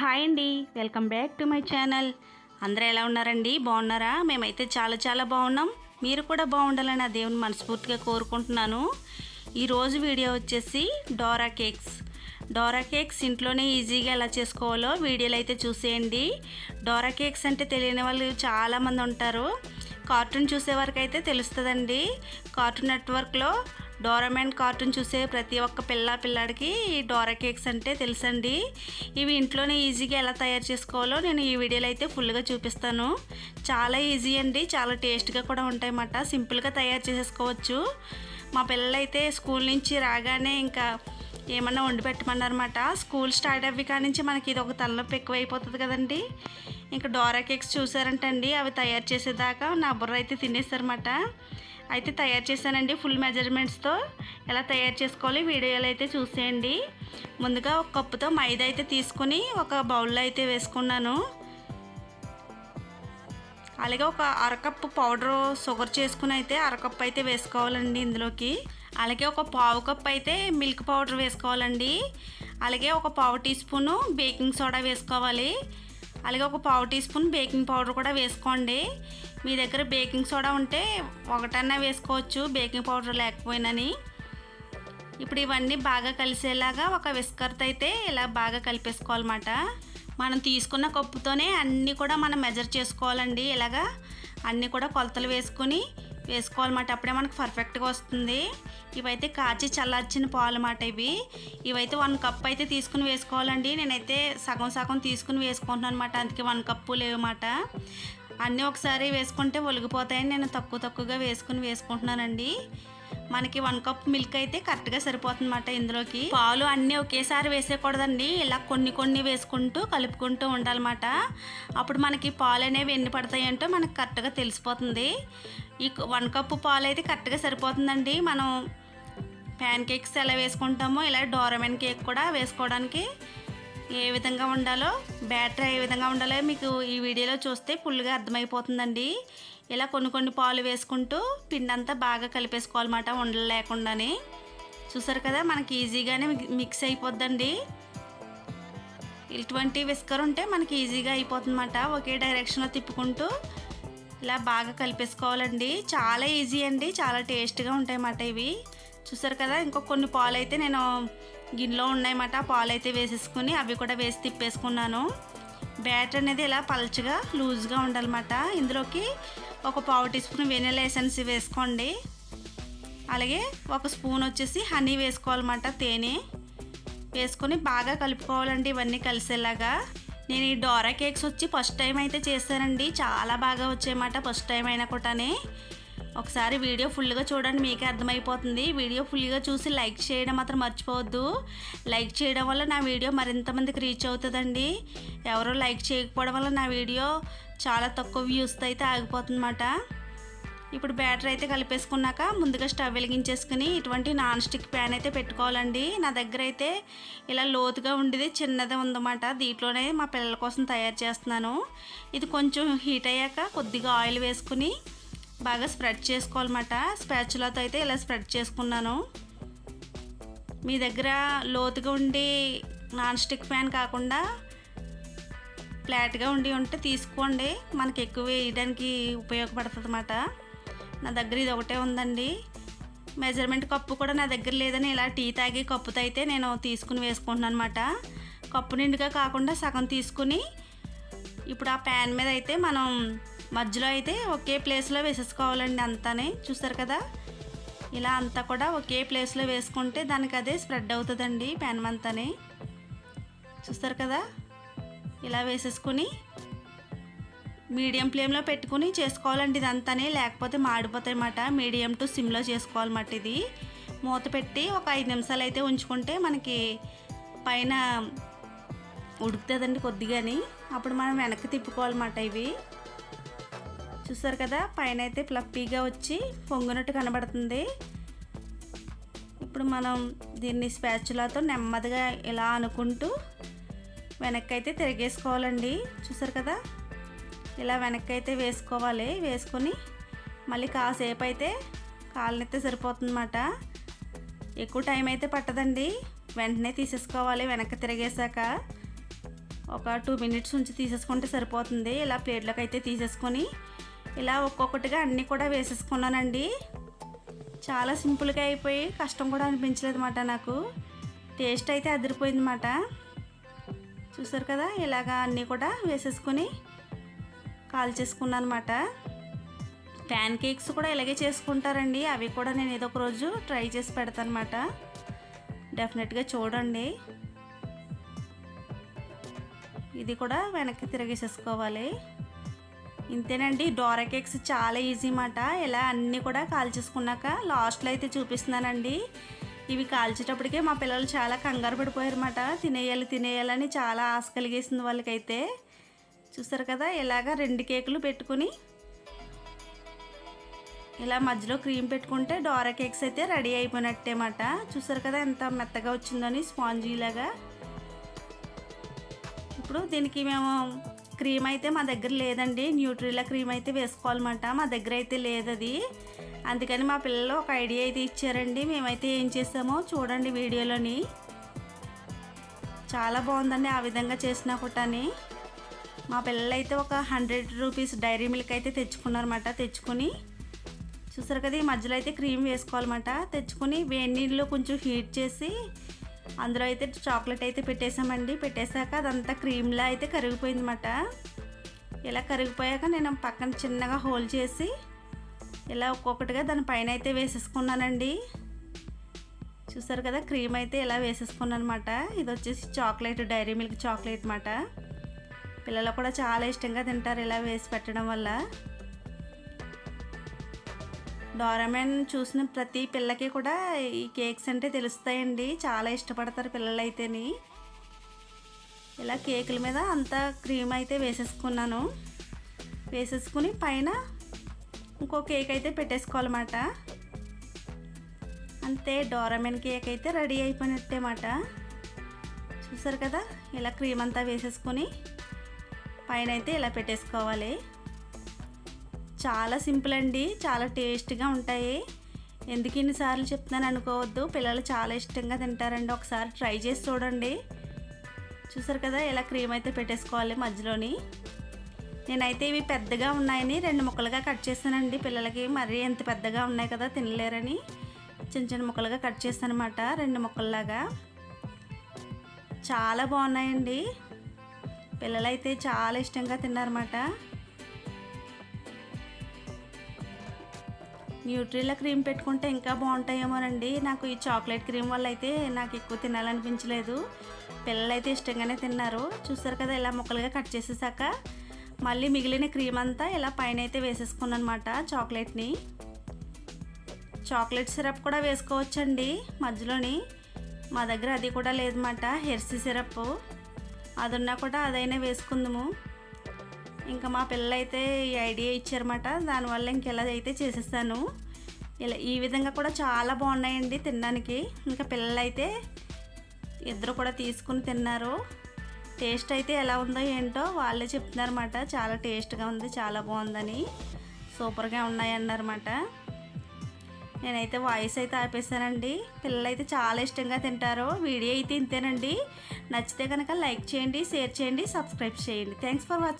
Hi అండి. Welcome back to my channel. అందరూ ఎలా ఉన్నారండి? బాగున్నారా? మేమైతే చాలా చాలా బాగున్నాం. మీరు కూడా బాగుండాలని ఆ దేవుని మనస్ఫూర్తిగా కోరుకుంటున్నాను. ఈరోజు వీడియో వచ్చేసి డోరా కేక్స్. డోరా కేక్స్ ఇంట్లోనే ఈజీగా ఎలా చేసుకోవాలో వీడియోలు అయితే చూసేయండి. డోరా కేక్స్ అంటే తెలియని వాళ్ళు చాలామంది ఉంటారు. కార్టూన్ చూసే వరకు అయితే తెలుస్తుందండి. కార్టూన్ నెట్వర్క్లో డోరామెన్ కార్టూన్ చూసే ప్రతి ఒక్క పిల్ల పిల్లాడికి ఈ డోరా కేక్స్ అంటే తెలుసండి. ఇవి ఇంట్లోనే ఈజీగా ఎలా తయారు చేసుకోవాలో నేను ఈ వీడియోలో అయితే ఫుల్గా చూపిస్తాను. చాలా ఈజీ అండి చాలా టేస్ట్గా కూడా ఉంటాయన్నమాట. సింపుల్గా తయారు చేసేసుకోవచ్చు. మా పిల్లలైతే స్కూల్ నుంచి రాగానే ఇంకా ఏమన్నా వండి పెట్టమన్నారన్నమాట. స్కూల్ స్టార్ట్ అవ్వి కానించి మనకి ఇది ఒక తలనొప్పి ఎక్కువ అయిపోతుంది కదండి. ఇంకా డోరా కేక్స్ చూసారంటండి అవి తయారు చేసేదాకా నా బుర్ర అయితే తినేస్తారన్నమాట. అయితే తయారు చేశానండి ఫుల్ మెజర్మెంట్స్తో. ఎలా తయారు చేసుకోవాలి వీడియోలు అయితే చూసేయండి. ముందుగా ఒక కప్పుతో మైదా అయితే తీసుకుని ఒక బౌల్లో అయితే వేసుకున్నాను. అలాగే ఒక అరకప్పు పౌడర్ షుగర్ చేసుకుని అయితే అరకప్పు అయితే వేసుకోవాలండి ఇందులోకి. అలాగే ఒక పావు కప్ అయితే మిల్క్ పౌడర్ వేసుకోవాలండి. అలాగే ఒక పావు టీ స్పూను బేకింగ్ సోడా వేసుకోవాలి. అలాగే ఒక పావు టీ స్పూన్ బేకింగ్ పౌడర్ కూడా వేసుకోండి. మీ దగ్గర బేకింగ్ సోడా ఉంటే ఒకటన్నా వేసుకోవచ్చు బేకింగ్ పౌడర్ లేకపోయినని. ఇప్పుడు ఇవన్నీ బాగా కలిసేలాగా ఒక విస్కర్తో అయితే ఇలా బాగా కలిపేసుకోవాలన్నమాట. మనం తీసుకున్న కప్పుతోనే అన్నీ కూడా మనం మెజర్ చేసుకోవాలండి. ఇలాగా అన్నీ కూడా కొలతలు వేసుకుని వేసుకోవాలన్నమాట. అప్పుడే మనకు పర్ఫెక్ట్గా వస్తుంది. ఇవైతే కాచి చల్లార్చిన పాలు అన్నమాట ఇవి. ఇవైతే వన్ కప్ అయితే తీసుకుని వేసుకోవాలండి. నేనైతే సగం సగం తీసుకుని వేసుకుంటున్నాను అనమాట అందుకే వన్ కప్పు లేవన్నమాట. అన్నీ ఒకసారి వేసుకుంటే ఒలిగిపోతాయని నేను తక్కువ తక్కువగా వేసుకుని వేసుకుంటున్నానండి. మనకి వన్ కప్ మిల్క్ అయితే కరెక్ట్గా సరిపోతుందన్నమాట ఇందులోకి. పాలు అన్నీ ఒకేసారి వేసేయకూడదండి. ఇలా కొన్ని కొన్ని వేసుకుంటూ కలుపుకుంటూ ఉండాలన్నమాట. అప్పుడు మనకి పాలు అనేవి ఎన్ని పడతాయంటో మనకి కరెక్ట్గా తెలిసిపోతుంది. ఈ వన్ కప్పు పాలు అయితే కరెక్ట్గా సరిపోతుందండి. మనం ప్యాన్ కేక్స్ ఎలా వేసుకుంటామో ఇలా డోరమెన్ కేక్ కూడా వేసుకోవడానికి ఏ విధంగా ఉండాలో బ్యాటర్ ఏ విధంగా ఉండాలో మీకు ఈ వీడియోలో చూస్తే ఫుల్గా అర్థమైపోతుందండి. ఇలా కొన్ని కొన్ని పాలు వేసుకుంటూ పిండి అంతా బాగా కలిపేసుకోవాలన్నమాట ఉండలు లేకుండానే. చూసారు కదా మనకి ఈజీగానే మిక్స్ అయిపోద్దండి. ఇటువంటి విస్కర్ ఉంటే మనకి ఈజీగా అయిపోతుందన్నమాట. ఒకే డైరెక్షన్లో తిప్పుకుంటూ ఇలా బాగా కలిపేసుకోవాలండి. చాలా ఈజీ అండి. చాలా టేస్ట్గా ఉంటాయన్నమాట ఇవి. చూసారు కదా ఇంకో కొన్ని పాలు అయితే నేను గిన్నెలో ఉన్నాయన్నమాట. ఆ పాలు అయితే వేసేసుకుని అవి కూడా వేసి తిప్పేసుకున్నాను. బ్యాటర్ అనేది ఇలా పల్చగా లూజ్గా ఉండాలన్నమాట. ఇందులోకి ఒక పావు టీ స్పూన్ వెనిలా ఎసెన్స్ వేసుకోండి. అలాగే ఒక స్పూన్ వచ్చేసి హనీ వేసుకోవాలన్నమాట తేనె. వేసుకొని బాగా కలుపుకోవాలండి ఇవన్నీ కలిసేలాగా. నేను ఈ డోరా కేక్స్ వచ్చి ఫస్ట్ టైం అయితే చేశానండి. చాలా బాగా వచ్చాయన్నమాట ఫస్ట్ టైం అయినా కూడానే. ఒకసారి వీడియో ఫుల్గా చూడండి మీకే అర్థమైపోతుంది. వీడియో ఫుల్గా చూసి లైక్ చేయడం మాత్రం మర్చిపోవద్దు. లైక్ చేయడం వల్ల నా వీడియో మరింత మందికి రీచ్ అవుతుందండి. ఎవరో లైక్ చేయకపోవడం వల్ల నా వీడియో చాలా తక్కువ వ్యూస్తో అయితే ఆగిపోతుందన్నమాట. ఇప్పుడు బ్యాటర్ అయితే కలిపేసుకున్నాక ముందుగా స్టవ్ వెలిగించేసుకుని ఇటువంటి నాన్ స్టిక్ ప్యాన్ అయితే పెట్టుకోవాలండి. నా దగ్గర అయితే ఇలా లోతుగా ఉండేది చిన్నది ఉందన్నమాట. దీంట్లోనే మా పిల్లల కోసం తయారు చేస్తున్నాను. ఇది కొంచెం హీట్ అయ్యాక కొద్దిగా ఆయిల్ వేసుకుని బాగా స్ప్రెడ్ చేసుకోవాలన్నమాట. స్పాచులతో అయితే ఇలా స్ప్రెడ్ చేసుకున్నాను. మీ దగ్గర లోతుగా ఉండి నాన్ స్టిక్ ప్యాన్ కాకుండా ఫ్లాట్గా ఉండి ఉంటే తీసుకోండి. మనకి ఎక్కువ వేయడానికి ఉపయోగపడుతుంది అన్నమాట. నా దగ్గర ఇది ఒకటే ఉందండి. మెజర్మెంట్ కప్పు కూడా నా దగ్గర లేదని ఇలా టీ తాగి కప్పుతో అయితే నేను తీసుకుని వేసుకుంటున్నాను అనమాట కప్పు నిండుగా కాకుండా సగం తీసుకుని ఇప్పుడు ఆ ప్యాన్ మీద అయితే మనం మధ్యలో అయితే ఒకే ప్లేస్లో వేసేసుకోవాలండి అంతానే. చూసారు కదా? ఇలా అంతా కూడా ఒకే ప్లేస్లో వేసుకుంటే దానికి అదే స్ప్రెడ్ అవుతుందండి ప్యాన్ అంతానే. చూస్తారు కదా? ఇలా వేసేసుకుని మీడియం ఫ్లేమ్లో పెట్టుకుని చేసుకోవాలండి ఇదంతానే. లేకపోతే మాడిపోతాయన్నమాట. మీడియం టు సిమ్లో చేసుకోవాలన్నమాట ఇది. మూత పెట్టి ఒక ఐదు నిమిషాలు అయితే ఉంచుకుంటే మనకి పైన ఉడుకుతుందండి కొద్దిగాని. అప్పుడు మనం వెనక్కి తిప్పుకోవాలన్నమాట ఇవి. చూసారు కదా పైన అయితే ఫ్లఫీగా వచ్చి పొంగినట్టు కనబడుతుంది. ఇప్పుడు మనం దీన్ని స్పాచులాతో నెమ్మదిగా ఇలా అనుకుంటూ వెనక్కి అయితే తిరిగేసుకోవాలండి. చూసారు కదా ఇలా వెనక్కి అయితే వేసుకోవాలి. వేసుకొని మళ్ళీ కాసేపు అయితే కాలనైతే సరిపోతుందన్నమాట. ఎక్కువ టైం అయితే పట్టదండి. వెంటనే తీసేసుకోవాలి. వెనక్కి తిరిగేసాక ఒక టూ మినిట్స్ ఉంచి తీసేసుకుంటే సరిపోతుంది. ఇలా ప్లేట్లోకి అయితే తీసేసుకొని ఇలా ఒక్కొక్కటిగా అన్నీ కూడా వేసేసుకున్నానండి. చాలా సింపుల్గా అయిపోయి కష్టం కూడా అనిపించలేదు అనమాట నాకు. టేస్ట్ అయితే అదిరిపోయింది అన్నమాట చూసారు కదా? ఇలాగా అన్నీ కూడా వేసేసుకొని కాల్చేసుకున్నాను అనమాట ప్యాన్ కేక్స్ కూడా ఇలాగే చేసుకుంటారండి. అవి కూడా నేను ఏదో ఒక రోజు ట్రై చేసి పెడతాను అనమాట డెఫినెట్గా చూడండి. ఇది కూడా వెనక్కి తిరిగేసేసుకోవాలి. ఇంతేనండి డోరా కేక్స్ చాలా ఈజీ మాట. ఇలా అన్నీ కూడా కాల్చేసుకున్నాక లాస్ట్లో అయితే చూపిస్తున్నానండి. ఇవి కాల్చేటప్పటికే మా పిల్లలు చాలా కంగారు పడిపోయారు అన్నమాట తినేయాలి తినేయాలని చాలా ఆశ కలిగేసింది వాళ్ళకైతే. చూసారు కదా ఇలాగ రెండు కేకులు పెట్టుకుని ఇలా మధ్యలో క్రీమ్ పెట్టుకుంటే డోరా కేక్స్ అయితే రెడీ అయిపోయినట్టే మాట చూసారు కదా ఎంత మెత్తగా వచ్చిందని స్పాంజీ లాగా. ఇప్పుడు దీనికి మేము క్రీమ్ అయితే మా దగ్గర లేదండి. న్యూట్రిలా క్రీమ్ అయితే వేసుకోవాలన్నమాట. మా దగ్గర అయితే లేదు అది. అందుకని మా పిల్లలు ఒక ఐడియా అయితే ఇచ్చారండి. మేమైతే ఏం చేసామో చూడండి వీడియోలోని. చాలా బాగుందండి ఆ విధంగా చేసినా కూడాని. మా పిల్లలు అయితే ఒక హండ్రెడ్ రూపీస్ డైరీ మిల్క్ అయితే తెచ్చుకున్నారన్నమాట. తెచ్చుకుని చూసారు కదా ఈ మధ్యలో అయితే క్రీమ్ వేసుకోవాలన్నమాట. తెచ్చుకొని వేడి నీళ్ళు కొంచెం హీట్ చేసి అందులో అయితే చాక్లెట్ అయితే పెట్టేసామండి పెట్టేశాక అదంతా క్రీమ్లా అయితే కరిగిపోయిందన్నమాట. ఇలా కరిగిపోయాక నేను పక్కన చిన్నగా హోల్ చేసి ఇలా ఒక్కొక్కటిగా దాని పైన అయితే వేసేసుకున్నానండి. చూసారు కదా క్రీమ్ అయితే ఇలా వేసేసుకున్నాను అనమాట ఇది వచ్చేసి చాక్లెట్ డైరీ మిల్క్ చాక్లెట్ అనమాట పిల్లలు కూడా చాలా ఇష్టంగా తింటారు ఇలా వేసి పెట్టడం వల్ల. డోరామెన్ చూసిన ప్రతి పిల్లకి కూడా ఈ కేక్స్ అంటే తెలుస్తాయండి. చాలా ఇష్టపడతారు పిల్లలు అయితేని ఇలా కేకుల మీద అంతా క్రీమ్ అయితే వేసేసుకున్నాను. వేసేసుకుని పైన ఇంకో కేక్ అయితే పెట్టేసుకోవాలన్నమాట. అంతే డోరామెన్ కేక్ అయితే రెడీ అయిపోయినట్టే మాట చూసారు కదా ఇలా క్రీమ్ అంతా వేసేసుకొని పైన అయితే ఇలా పెట్టేసుకోవాలి. చాలా సింపుల్ అండి చాలా టేస్ట్గా ఉంటాయి. ఎందుకు ఇన్నిసార్లు చెప్తున్నాను అనుకోవద్దు. పిల్లలు చాలా ఇష్టంగా తింటారండి. ఒకసారి ట్రై చేసి చూడండి. చూసారు కదా ఇలా క్రీమ్ అయితే పెట్టేసుకోవాలి మధ్యలోని. నేనైతే ఇవి పెద్దగా ఉన్నాయని రెండు ముక్కలుగా కట్ చేశానండి. పిల్లలకి మరీ ఎంత పెద్దగా ఉన్నాయి కదా తినలేరని చిన్న చిన్న ముక్కలుగా కట్ చేశాను అనమాట రెండు ముక్కల్లాగా. చాలా బాగున్నాయండి. పిల్లలైతే చాలా ఇష్టంగా తిన్నారన్నమాట. న్యూట్రిలా క్రీమ్ పెట్టుకుంటే ఇంకా బాగుంటాయేమోనండి. నాకు ఈ చాక్లెట్ క్రీమ్ వల్ల అయితే నాకు ఎక్కువ తినాలనిపించలేదు. పిల్లలైతే ఇష్టంగానే తిన్నారు. చూసారు కదా ఇలా ముక్కలుగా కట్ చేసేసాక మళ్ళీ మిగిలిన క్రీమ్ అంతా ఇలా పైన అయితే వేసేసుకున్నాను అనమాట చాక్లెట్ని. చాక్లెట్ సిరప్ కూడా వేసుకోవచ్చండి మధ్యలోని. మా దగ్గర అది కూడా లేదన్నమాట. హెర్సీ సిరప్ అది ఉన్నా కూడా అదైనా వేసుకుందాము. ఇంకా మా పిల్లలైతే ఈ ఐడియా ఇచ్చారన్నమాట. దానివల్ల ఇంకెలా అయితే చేసేసాను ఇలా ఈ విధంగా కూడా చాలా బాగున్నాయండి తినడానికి. ఇంకా పిల్లలైతే ఇద్దరు కూడా తీసుకుని తిన్నారు. టేస్ట్ అయితే ఎలా ఉందో ఏంటో వాళ్ళే చెప్తున్నారన్నమాట. చాలా టేస్ట్గా ఉంది చాలా బాగుందని. సూపర్గా ఉన్నాయి అన్నారన్నమాట నేనైతే వాయిస్ అయితే ఆపేసానండి పిల్లలైతే చాలా ఇష్టంగా తింటారు. వీడియో అయితే ఇంతేనండి. నచ్చితే కనుక లైక్ చేయండి షేర్ చేయండి సబ్స్క్రైబ్ చేయండి. Thanks for watching